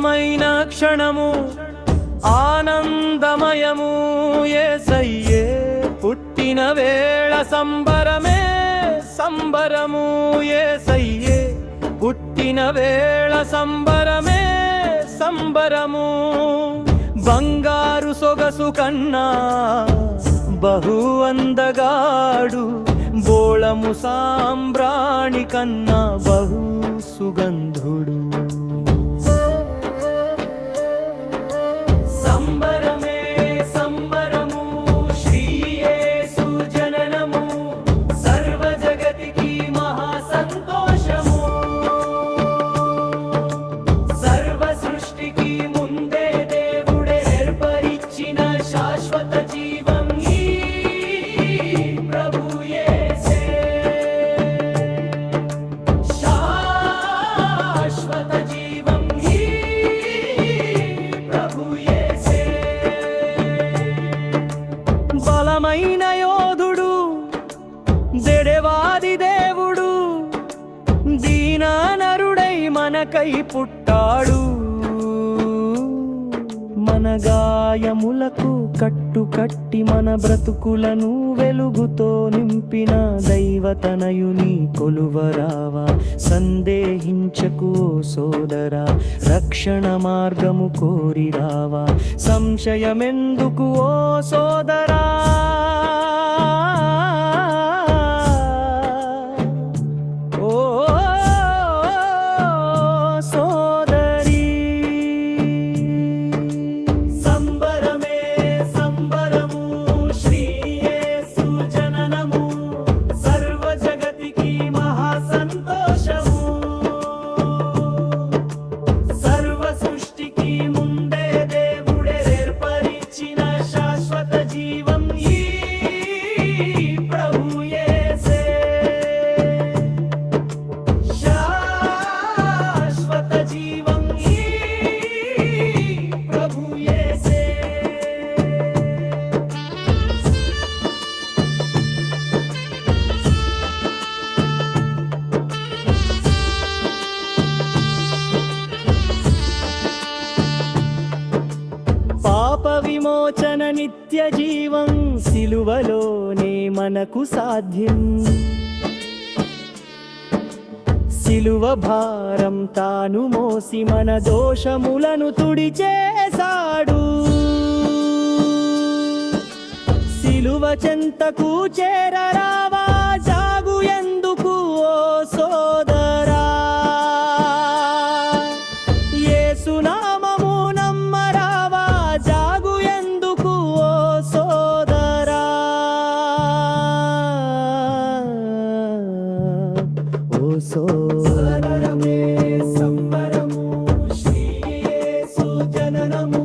అందమైన క్షణము ఆనందమయము ఏసయ్యే. పుట్టిన వేళ సంబరమే సంబరము ఏసయ్యే. పుట్టిన వేళ సంబరమే సంబరము. బంగారు సొగసు కన్నా బహు అందగాడు బోళము సాంబ్రాణి కన్నా బహు సుగంధుడు. మనకై పుట్టాడు. మన గాయములకు కట్టు కట్టి మన బ్రతుకులను వెలుగుతో నింపిన దైవతనయుని కొలువరావా. సందేహించకు సోదరా రక్షణ మార్గము కోరిరావా. సంశయమెందుకు ఓ సోదరా? విమోచన నిత్య జీవం సిలువలోనే మనకు సాధ్యం. సిలువ భారం తాను మోసి మన దోషములను తుడిచేశాడు. సిలువ చెంతకు చేరరావా ఓ సోదరమే సంబరము శ్రీయేసు జననము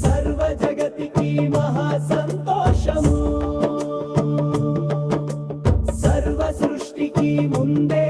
సర్వ జగతికి మహా సంతోషము సర్వ సృష్టికి ముందే